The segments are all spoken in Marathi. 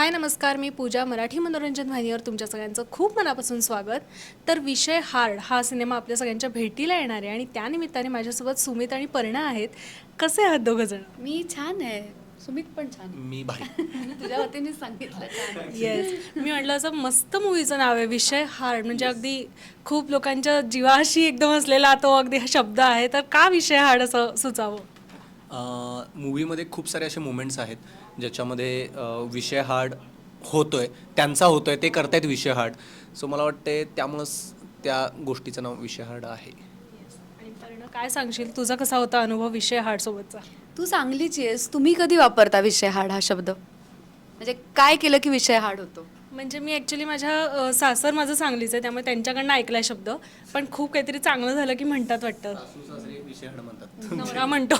हाय नमस्कार. मी पूजा मराठी मनोरंजन वाहिनीवर तुमच्या सगळ्यांचं खूप मनापासून स्वागत. तर विषय हार्ड हा सिनेमा आपल्या सगळ्यांच्या भेटीला येणार आहे आणि त्यानिमित्ताने माझ्यासोबत सुमित आणि परिणा आहेत. कसे आहात दोघं जण? मी छान आहे. सुमित पण छान. मी भाई तुझ्या वतीने सांगितलं. येस मी म्हटलं असं मस्त मूवीचं नाव आहे विषय हार्ड. म्हणजे अगदी खूप लोकांच्या जीवाशी एकदम असलेला तो अगदी हा शब्द आहे. तर का विषय हार्ड असं सुचावं? मूवीमध्ये खूप सारे असे मुमेंट्स आहेत ज्याच्यामध्ये विषय हार्ड होतोय त्यांचा होतोय ते करतायत विषय हार्ड सो मला वाटते त्यामुळंच त्या गोष्टीचं नाव विषय हार्ड आहे. काय सांगशील? तुझा कसा होता अनुभव विषय हार्ड सोबतचा? तू चांगलीच आहेस तुम्ही कधी वापरता विषय हार्ड हा शब्द? म्हणजे काय केलं की विषय हार्ड होतो? म्हणजे मी ॲक्च्युली माझ्या सासर माझं सांगलीच आहे त्यामुळे त्यांच्याकडनं ऐकलाय शब्द. पण खूप काहीतरी चांगलं झालं की म्हणतात वाटतं. नवरा म्हणतो.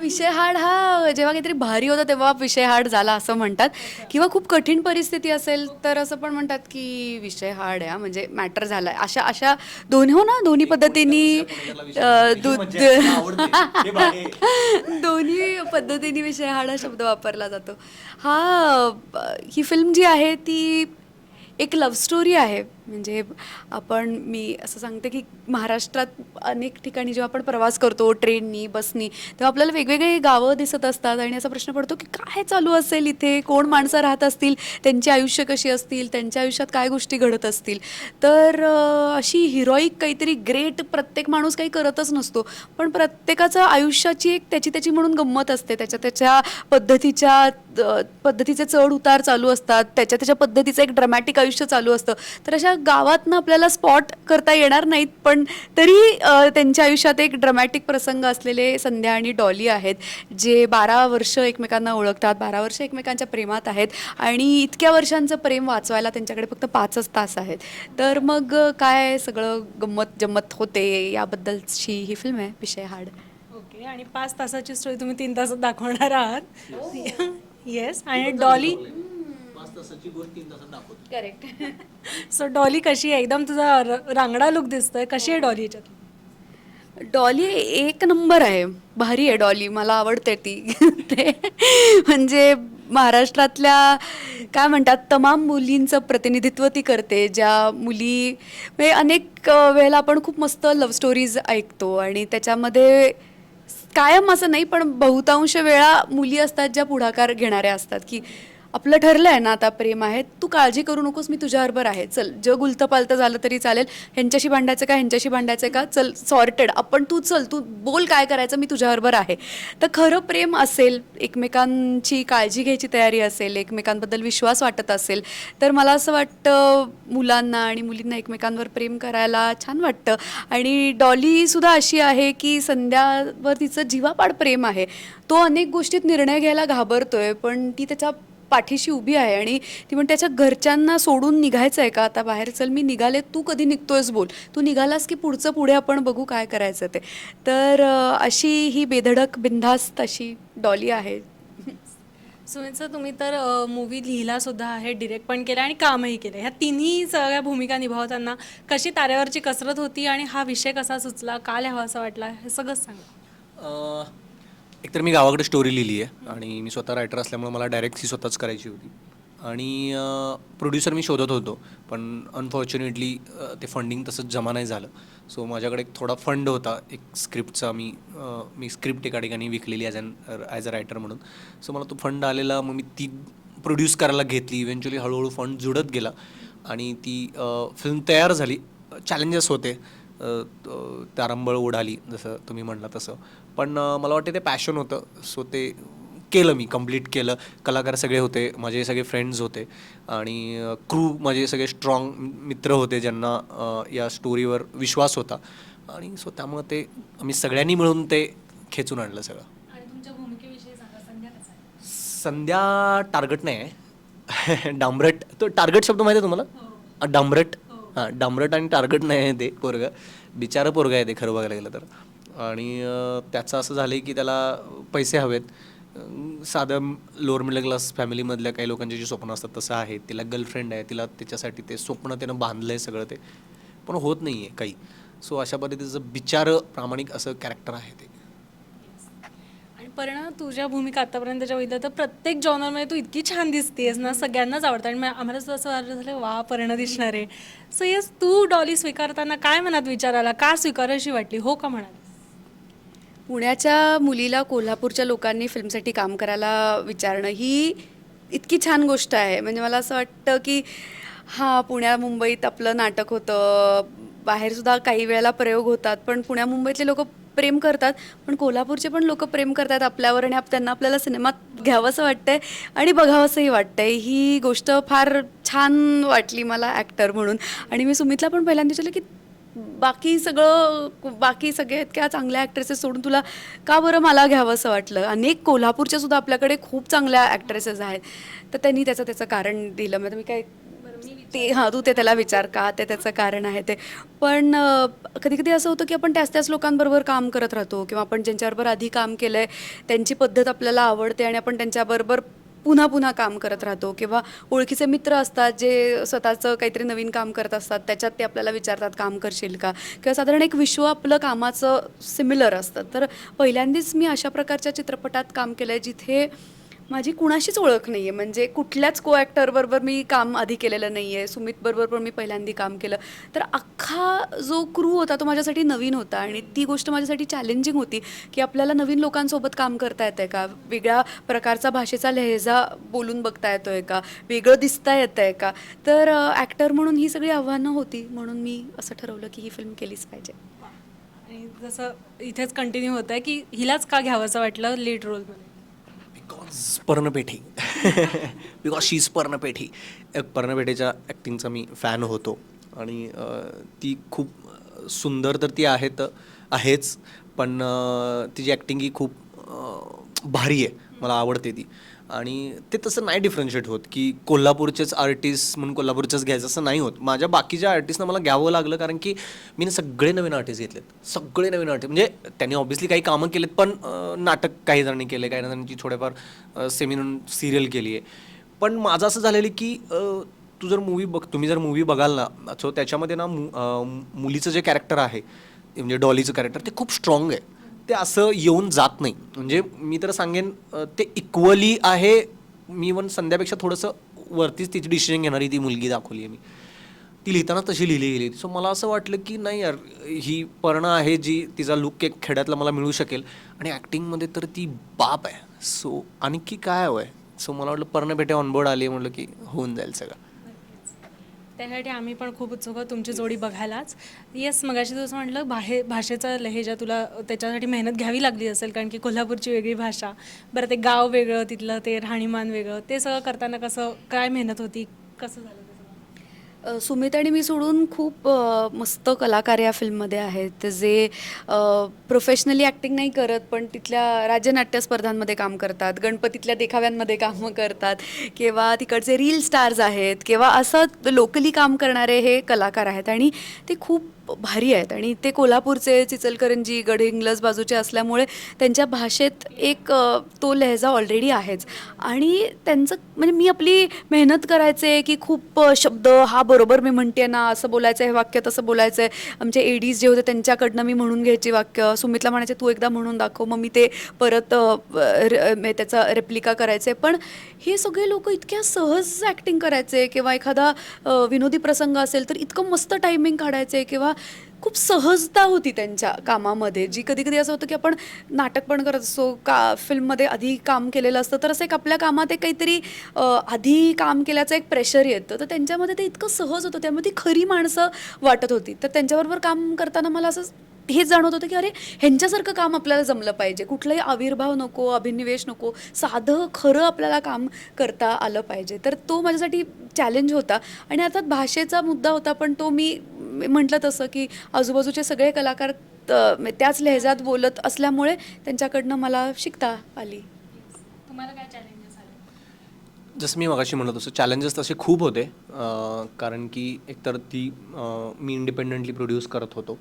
विषय हार्ड हा. जेव्हा काहीतरी भारी होतं तेव्हा विषय हार्ड झाला असं म्हणतात. किंवा खूप कठीण परिस्थिती असेल तर असं पण म्हणतात की विषय हार्ड आहे म्हणजे मॅटर झाला आहे अशा अशा दोन्ही हो ना दोन्ही पद्धतीने दु- दोन्ही पद्धतीने विषय हार्ड हा शब्द वापरला जातो. हा ही फिल्म जी आहे ती एक लव्ह स्टोरी आहे. म्हणजे आपण मी असं सांगते की महाराष्ट्रात अनेक ठिकाणी जेव्हा आपण प्रवास करतो ट्रेननी बसनी तेव्हा आपल्याला वेगवेगळे गावं दिसत असतात आणि असा प्रश्न पडतो की काय चालू असेल इथे? कोण माणसं राहत असतील? त्यांची आयुष्य कशी असतील? त्यांच्या आयुष्यात काय गोष्टी घडत असतील? तर अशी हिरोईक काहीतरी ग्रेट प्रत्येक माणूस काही करतच नसतो. पण प्रत्येकाचं आयुष्याची एक त्याची त्याची म्हणून गंमत असते. त्याच्या त्याच्या पद्धतीच्या पद्धतीचे चढ उतार चालू असतात. त्याच्या त्याच्या पद्धतीचं एक ड्रमॅटिक आयुष्य चालू असतं. तर अशा गावातनं आपल्याला स्पॉट करता येणार नाहीत पण तरी त्यांच्या आयुष्यात एक ड्रमॅटिक प्रसंग असलेले संध्या आणि डॉली आहेत जे बारा वर्ष एकमेकांना ओळखतात बारा वर्ष एकमेकांच्या प्रेमात आहेत आणि इतक्या वर्षांचं प्रेम वाचवायला त्यांच्याकडे फक्त पाचच तास आहेत. तर मग काय सगळं गंमत जम्मत होते याबद्दलची ही फिल्म आहे विषय हार्ड ओके आणि पाच तासाची स्टोरी तुम्ही तीन तासात दाखवणार आहात. येस आणि डॉली? पाच तासाची गोष्ट तीन तासात दाखवतो. करेक्ट सो डॉली कशी आहे? एकदम तुझा र- रांगडा लुक दिसतोय. कशी आहे डॉली याच्यात? डॉली एक नंबर आहे. भारी आहे डॉली मला आवडते ती. ते म्हणजे महाराष्ट्रातल्या काय म्हणतात तमाम मुलींचं प्रतिनिधित्व ती करते. ज्या मुली म्हणजे अनेक अ, वेळेला आपण खूप मस्त लव्ह स्टोरीज ऐकतो. आणि त्याच्यामध्ये कायम असं नाही पण बहुतांश वेळा मुली असतात ज्या पुढाकार घेणाऱ्या असतात. की आपलं ठरलं आहे ना आता प्रेम आहे. तू काळजी करू नकोस मी तुझ्याबरोबर आहे. चल जग उलतं पालतं झालं तरी चालेल. ह्यांच्याशी भांडायचं का ह्यांच्याशी भांडायचं का? चल सॉर्टेड आपण तू चल तू बोल काय करायचं मी तुझ्याबरोबर आहे. तर खरं प्रेम असेल एकमेकांची काळजी घ्यायची तयारी असेल एकमेकांबद्दल विश्वास वाटत असेल तर मला असं वाटतं मुलांना आणि मुलींना एकमेकांवर प्रेम करायला छान वाटतं. आणि डॉलीसुद्धा अशी आहे की संध्यावर तिचं जीवापाड प्रेम आहे. तो अनेक गोष्टीत निर्णय घ्यायला घाबरतोय पण ती त्याच्या पाठीशी उभी आहे आणि ती म्हणते त्याच्या घरच्यांना सोडून निघायचं आहे का आता बाहेर? चल मी निघाले तू कधी निघतोयस बोल. तू निघालास की पुढचं पुढे आपण बघू काय करायचं ते. तर अशी ही बेधडक बिनधास्त अशी डॉली आहे. सुमित सर तुम्ही तर मूवी लिहिला सुद्धा आहे डिरेक्ट पण केला आणि कामही केलं. ह्या तिन्ही सगळ्या भूमिका निभावताना कशी ताऱ्यावरची कसरत होती आणि हा विषय कसा सुचला? का लिहावा असा वाटला? हे सगळंच सांगा. अं, एकतर मी गावाकडे स्टोरी लिहिली आहे आणि मी स्वतः रायटर असल्यामुळे मला डायरेक्ट ती स्वतःच करायची होती. आणि प्रोड्युसर मी शोधत होतो पण अनफॉर्च्युनेटली ते फंडिंग तसंच जमा नाही झालं. सो माझ्याकडे एक थोडा फंड होता एक स्क्रिप्टचा मी मी स्क्रिप्ट एका ठिकाणी विकलेली as an as a writer म्हणून. सो मला तो फंड आलेला मग मी ती प्रोड्यूस करायला घेतली. इव्हेंच्युअली हळूहळू फंड जुडत गेला. आणि ती फिल्म तयार झाली. चॅलेंजेस होते. त्या त- तारंबळ उडाली जसं तुम्ही म्हणला तसं. पण मला वाटते ते पॅशन होतं. सो ते केलं मी कंप्लीट केलं. कलाकार सगळे होते माझे सगळे फ्रेंड्स होते. आणि क्रू माझे सगळे स्ट्रॉंग मित्र होते ज्यांना या स्टोरीवर विश्वास होता. आणि सो त्यामुळं ते आम्ही सगळ्यांनी मिळून ते खेचून आणलं सगळं. संध्या टार्गट नाही आहे. डांबरट तो टार्गट शब्द माहिती आहे तुम्हाला? अ, डांबरट? हां. डांबरट आणि टार्गट नाही आहे ते पोरगं. बिचारं पोरगं आहे ते खरं बघायला गेलं तर. आणि त्याचं असं झालं की त्याला पैसे हवेत. साधं लोअर मिडल क्लास फॅमिलीमधल्या काही लोकांची जी स्वप्न असतात तसं आहे. तिला गर्लफ्रेंड आहे. तिला त्याच्यासाठी ते स्वप्न त्यानं बांधलं आहे सगळं ते. पण होत नाही आहे काही. सो अशा पद्धतीचं बिचार प्रामाणिक असं कॅरेक्टर आहे ते. आणि पण तुझ्या भूमिका आतापर्यंतच्या बघितल्या तर प्रत्येक जॉनरमध्ये तू इतकी छान दिसतेस ना सगळ्यांनाच आवडतं. आणि आम्हाला सुद्धा असं वाटलं झालं वा पर्ण दिसणार. आहे सो येस तू डॉली स्वीकारताना काय मनात विचार आला? का अशी वाटली? हो का म्हणाल? पुण्याच्या मुलीला कोल्हापूरच्या लोकांनी फिल्मसाठी काम करायला विचारणं ही इतकी छान गोष्ट आहे. म्हणजे मला असं वाटतं की हां पुण्या मुंबईत आपलं नाटक होतं. बाहेरसुद्धा काही वेळेला प्रयोग होतात पण पुण्या मुंबईतले लोक प्रेम करतात पण कोल्हापूरचे पण लोक प्रेम करतात आपल्यावर आणि आप- त्यांना आपल्याला सिनेमात घ्यावंसं वाटतंय आणि बघावंसंही वाटतंय. ही गोष्ट फार छान वाटली मला ॲक्टर म्हणून. आणि मी सुमितला पण पहिल्यांदा विचारलं की बाकी सगळं बाकी सगळे इतक्या चांगल्या ॲक्ट्रेसेस सोडून तुला का बरं मला घ्यावं असं वाटलं? अनेक कोल्हापूरच्या सुद्धा आपल्याकडे खूप चांगल्या ॲक्ट्रेसेस आहेत. तर त्यांनी त्याचं त्याचं कारण दिलं. म्हणजे मी काय ते हां तू ते त्याला विचार का? ते त्याचं कारण आहे ते. पण कधी कधी असं होतं की आपण त्याच त्याच लोकांबरोबर काम करत राहतो किंवा आपण ज्यांच्याबरोबर आधी काम केलं आहे त्यांची पद्धत आपल्याला आवडते आणि आपण त्यांच्याबरोबर पुन्हा पुन्हा काम करत राहतो किंवा ओळखीचे मित्र असतात जे स्वतःचं काहीतरी नवीन काम करत असतात त्याच्यात ते आपल्याला विचारतात काम करशील का? किंवा साधारण एक विश्व आपलं कामाचं सिमिलर असतं. तर पहिल्यांदाच मी अशा प्रकारच्या चित्रपटात काम केलं आहे जिथे माझी कुणाशीच ओळख नाही आहे म्हणजे कुठल्याच को ॲक्टरबरोबर मी काम आधी केलेलं नाही आहे सुमितबरोबर पण मी पहिल्यांदा काम केलं. तर अख्खा जो क्रू होता तो माझ्यासाठी नवीन होता आणि ती गोष्ट माझ्यासाठी चॅलेंजिंग होती की आपल्याला नवीन लोकांसोबत काम करता येतं आहे का? वेगळ्या प्रकारचा भाषेचा लहेजा बोलून बघता येतो आहे का? वेगळं दिसता येतं आहे का? तर ॲक्टर म्हणून ही सगळी आव्हानं होती. म्हणून मी असं ठरवलं की ही फिल्म केलीच पाहिजे. आणि जसं इथेच कंटिन्यू होत आहे की हिलाच का घ्यावंसं वाटलं लीड रोलमध्ये बिकॉज पर्णपेठी because she is पर्णपेठी पर्णपेठेच्या ॲक्टिंगचा me fan होतो. आणि ती खूप सुंदर तर ती आहे तर आहेच पण तिची ॲक्टिंग ही खूप भारी आहे. मला आवडते ती. आणि ते तसं नाही डिफरन्शिएट होत की कोल्हापूरचेच आर्टिस्ट म्हणून कोल्हापूरचेच घ्यायचं असं नाही होत. माझ्या बाकीच्या आर्टिस्टना मला घ्यावं लागलं कारण की मी सगळे नवीन आर्टिस्ट घेतलेत. सगळे नवीन आर्टिस्ट म्हणजे त्यांनी ऑब्व्हियसली काही कामं केलेत पण नाटक काही जणांनी केले काही जणांची थोडेफार सेमिनून सिरियल केली आहे पण माझं असं झालेलं की तू जर मूवी बघ तुम्ही जर मूवी बघाल ना सो त्याच्यामध्ये ना मु- मुलीचं जे कॅरेक्टर आहे म्हणजे डॉलीचं कॅरेक्टर ते खूप स्ट्रॉंग आहे. ते असं येऊन जात नाही. म्हणजे मी तर सांगेन ते इक्वली आहे. मी पण संध्यापेक्षा थोडंसं वरतीच तिची डिसिजन घेणारी ती मुलगी दाखवली आहे मी. ती लिहिताना तशी लिहिली गेली सो मला असं वाटलं की नाही यार ही पर्ण आहे जी तिचा लुक एक खेड्यातला मला मिळू शकेल. आणि ॲक्टिंगमध्ये तर ती बाप आहे. सो आणखी काय हवं आहे सो मला वाटलं पर्ण भेटे ऑनबोर्ड आली म्हटलं की होऊन जाईल सगळं. त्यासाठी आम्ही पण खूप उत्सुक आहोत तुमची जोडी बघायलाच. येस मगाशी तसं म्हटलं बाहे भाषेचा लहेजा तुला त्याच्यासाठी मेहनत घ्यावी लागली असेल कारण की कोल्हापूरची वेगळी भाषा बरं ते गाव वेगळं तिथलं ते राहणीमान वेगळं ते सगळं करताना कसं काय मेहनत होती कसं झालं? सुमित आणि मी सोडून खूप मस्त कलाकार या फिल्ममध्ये आहेत. जे प्रोफेशनली ॲक्टिंग नाही करत पण तिथल्या राज्यनाट्य स्पर्धांमध्ये काम करतात. गणपतीतल्या देखाव्यांमध्ये कामं करतात. किंवा तिकडचे रील स्टार्स आहेत. किंवा असं लोकली काम करणारे हे कलाकार आहेत. आणि ते खूप भारी आहेत. आणि ते कोल्हापूरचे चिचलकरंजी गडहिंग्लज बाजूचे असल्यामुळे त्यांच्या भाषेत एक तो लहजा ऑलरेडी आहेच. आणि त्यांचं म्हणजे मी आपली मेहनत करायचे की खूप शब्द हा बरोबर मी म्हणते ना असं बोलायचं आहे वाक्य तसं बोलायचं आहे आमचे एडीज जे होते त्यांच्याकडनं मी म्हणून घ्यायची वाक्य. सुमितला म्हणायचे तू एकदा म्हणून दाखव मग मी ते परत र- त्याचा रेप्लिका करायचे. पण हे सगळे लोक इतक्या सहज ॲक्टिंग करायचे किंवा एखादा विनोदी प्रसंग असेल तर इतकं मस्त टायमिंग काढायचे किंवा खूप सहजता होती त्यांच्या कामामध्ये. जी कधी कधी असं होतं की आपण नाटक पण करत असतो का फिल्ममध्ये आधी काम केलेलं असतं तर असं एक आपल्या कामात एक काहीतरी आधी काम केल्याचं एक प्रेशर येतं. तर त्यांच्यामध्ये ते इतकं सहज होतं त्यामुळे ती खरी माणसं वाटत होती. तर त्यांच्याबरोबर काम करताना मला असं हेच जाणवत होतं की अरे ह्यांच्यासारखं काम आपल्याला जमलं पाहिजे. कुठलाही आविर्भाव नको अभिनिवेश नको साधं खरं आपल्याला काम करता आलं पाहिजे. तर तो माझ्यासाठी चॅलेंज होता. आणि अर्थात भाषेचा मुद्दा होता पण तो मी म्हटलं तसं की आजूबाजूचे सगळे कलाकार त- त्याच लहेजात बोलत असल्यामुळे त्यांच्याकडनं मला शिकता आली. तुम्हाला काय चॅलेंजेस आले? जसं मी मगाशी म्हणत होतो चॅलेंजेस तसे खूप होते. कारण की एकतर ती मी इंडिपेंडंटली प्रोड्यूस करत होतो.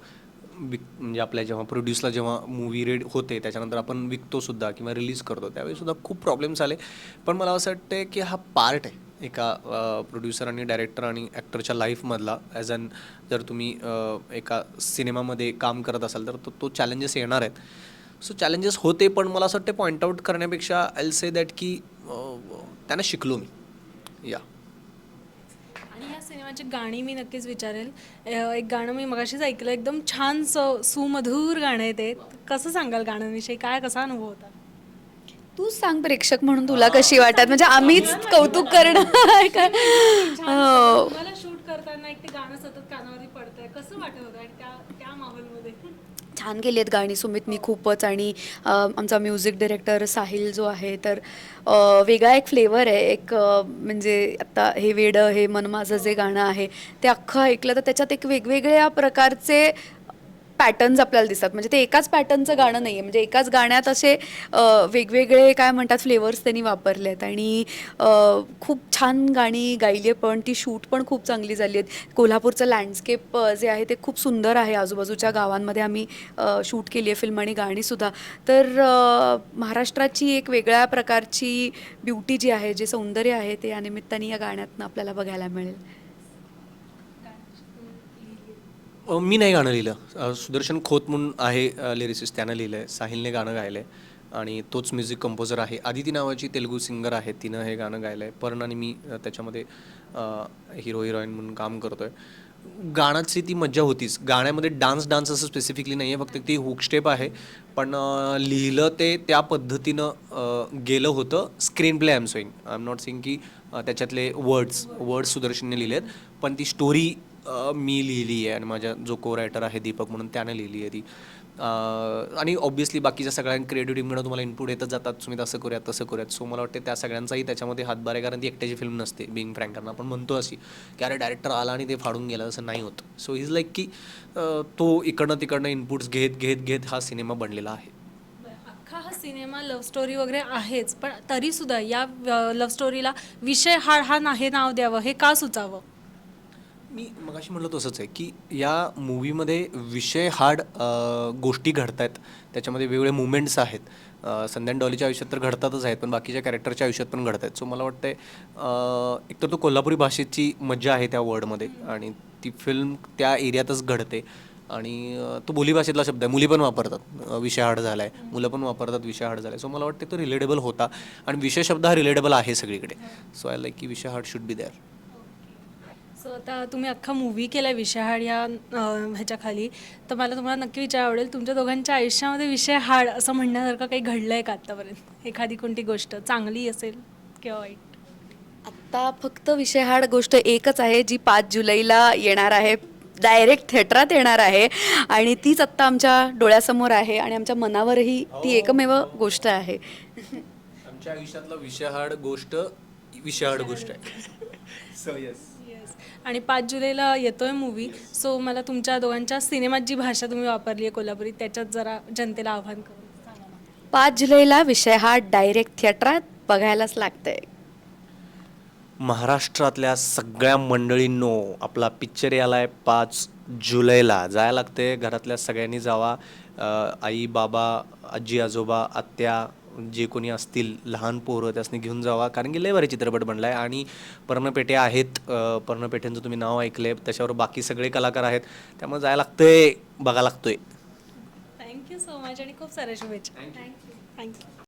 विक म्हणजे आपल्या जेव्हा प्रोड्यूसला जेव्हा मूवी रेड होते त्याच्यानंतर आपण विकतो सुद्धा किंवा रिलीज करतो त्यावेळी सुद्धा खूप प्रॉब्लेम्स आले. पण मला असं वाटतं की हा पार्ट आहे एका प्रोड्युसर आणि डायरेक्टर आणि ॲक्टरच्या लाईफमधला ॲज अन जर तुम्ही एका सिनेमामध्ये काम करत असाल तर तो तो चॅलेंजेस येणार आहेत. सो चॅलेंजेस होते पण मला असं वाटतं पॉईंट आउट करण्यापेक्षा आय से दॅट की त्यांना शिकलो मी. या सिनेमाची गाणी मी नक्कीच विचारेल. एक गाणं मी मगाशीच ऐकलं एकदम छान स- सुमधूर गाणं आहे ते. कसं सांगाल गाण्यांविषयी? काय कसा अनुभव होता? तू सांग प्रेक्षक म्हणून तुला कशी वाटत म्हणजे आम्हीच कौतुक करणं का? हो. तुम्हाला शूट करताना एक ते गाणं सतत कानावरती पडतंय. कसं वाटत होतं आणि त्या त्या माहोलमध्ये? छान केली आहेत गाणी. सुमितनी खूपच. आणि आमचा म्युझिक डिरेक्टर साहिल जो आहे तर वेगळा एक फ्लेवर आहे. एक म्हणजे आता हे वेडं हे मन माझं जे गाणं आहे ते अख्खं ऐकलं तर त्याच्यात एक वेगवेगळ्या प्रकारचे पॅटर्न्स आपल्याला दिसतात. म्हणजे ते एकाच पॅटर्नचं गाणं नाही आहे म्हणजे एकाच गाण्यात असे वेगवेगळे काय म्हणतात फ्लेवर्स त्यांनी वापरले आहेत आणि खूप छान गाणी गायली आहे पण ती शूट पण खूप चांगली झाली आहेत. कोल्हापूरचं लँडस्केप जे आहे ते खूप सुंदर आहे. आजूबाजूच्या गावांमध्ये आम्ही शूट केली आहे फिल्म आणि गाणीसुद्धा तर महाराष्ट्राची एक वेगळ्या प्रकारची ब्युटी जी आहे जे सौंदर्य आहे ते या निमित्ताने या गाण्यातनं आपल्याला बघायला मिळेल अ, मी नाही गाणं लिहिलं. सुदर्शन खोत म्हणून आहे लिरिसिस्ट. त्यानं लिहिलं आहे साहिलने गाणं गायलं आहे आणि तोच म्युझिक कंपोजर आहे. आदिती नावाची तेलुगू सिंगर आहे. तिनं हे गाणं गायलं आहे पर्ण आणि मी त्याच्यामध्ये हिरो हिरोईन म्हणून काम करतो आहे गाण्याची ती मज्जा होतीच. गाण्यामध्ये डान्स डान्स असं स्पेसिफिकली नाही आहे फक्त ती हुकस्टेप आहे. पण लिहिलं ते त्या पद्धतीनं गेलं होतं. Screenplay I am saying I am not saying की त्याच्यातले वर्ड्स वर्ड्स सुदर्शनने लिहिले आहेत पण ती स्टोरी मी लिहिली आहे आणि माझ्या जो को रायटर आहे दीपक म्हणून त्याने लिहिली आहे ती आणि ऑब्व्हियसली बाकीच्या सगळ्या क्रिएटिव्ह तुम्हाला इनपुट येतच जातात. तुम्ही तसं करूयात तसं करूयात. सो मला वाटते त्या सगळ्यांचाही त्याच्यामध्ये हातभार आहे. कारण ती एकट्याची फिल्म नसते बिंग फ्रँकरना आपण म्हणतो अशी की अरे डायरेक्टर आला आणि ते फाडून गेला. असं नाही होत. सो इज लाईक की तो इकडनं तिकडनं इनपुट्स घेत घेत घेत हा सिनेमा बनलेला आहे. अख्खा हा सिनेमा लव्ह स्टोरी वगैरे आहेच. पण तरीसुद्धा या लव्ह स्टोरीला विषय हा हा नाही नाव द्यावं हे का सुचावं? मी मगाशी म्हणलं तसंच आहे की या मूवीमध्ये विषय हार्ड गोष्टी घडत आहेत त्याच्यामध्ये वेगवेगळे मुवमेंट्स आहेत. संध्यान डॉलीच्या आयुष्यात तर घडतातच आहेत पण बाकीच्या कॅरेक्टरच्या आयुष्यात पण घडत आहेत. सो मला वाटतंय एक एकतर तो कोल्हापुरी भाषेची मज्जा आहे त्या वर्डमध्ये आणि ती फिल्म त्या एरियातच घडते. आणि तो बोलीभाषेतला शब्द आहे. मुली पण वापरतात. विषय हाड झाला आहे मुलं पण वापरतात विषय हाड झाला आहे सो मला वाटते तो रिलेटेबल होता. आणि विषय शब्द हा रिलेटेबल आहे सगळीकडे. सो आय लाईक की विषय hard should be there so आता तुम्ही अख्खा मूवी केला विषयहाड या अं, ह्याच्याखाली. तर मला तुम्हाला नक्की विचार आवडेल तुमच्या दोघांच्या आयुष्यामध्ये विषय हाड असं म्हणण्यासारखं काही घडलं आहे का आत्तापर्यंत? एखादी कोणती गोष्ट चांगली असेल किंवा वाईट? आत्ता फक्त विषय हाड गोष्ट एकच आहे जी पाच जुलैला येणार आहे. डायरेक्ट थिएटरात येणार आहे. आणि तीच आत्ता आमच्या डोळ्यासमोर आहे आणि आमच्या मनावरही ती एकमेव गोष्ट आहे. आमच्या आयुष्यातला विषयहाड गोष्ट विषयहाड गोष्ट आहे. सो येस आणि पाच जुलैला येतोय मूवी सो मला तुमच्या दोघांच्या सिनेमात जी भाषा तुम्ही वापरली आहे कोल्हापुरी त्याच्यात जरा जनतेला आव्हान ना. पाच जुलैला विषय हा डायरेक्ट थिएटरात बघायलाच लागतंय. महाराष्ट्रातल्या सगळ्या मंडळींनो आपला पिक्चर याला आहे पाच जुलैला. जायला लागते घरातल्या सगळ्यांनी जावा. आई बाबा आजी आजोबा आत्या जे कोणी असतील लहान पोरं त्यासनी घेऊन जावा. कारण की लय भारी चित्रपट बनला आहे आणि पर्णपेठे आहेत. पर्णपेठ्यांचं तुम्ही नाव ऐकलंय. त्याच्यावर बाकी सगळे कलाकार आहेत. त्यामुळे जायला लागतंय बघा लागतोय. थँक्यू सो मच आणि खूप साऱ्या शुभेच्छा. Thank you thank you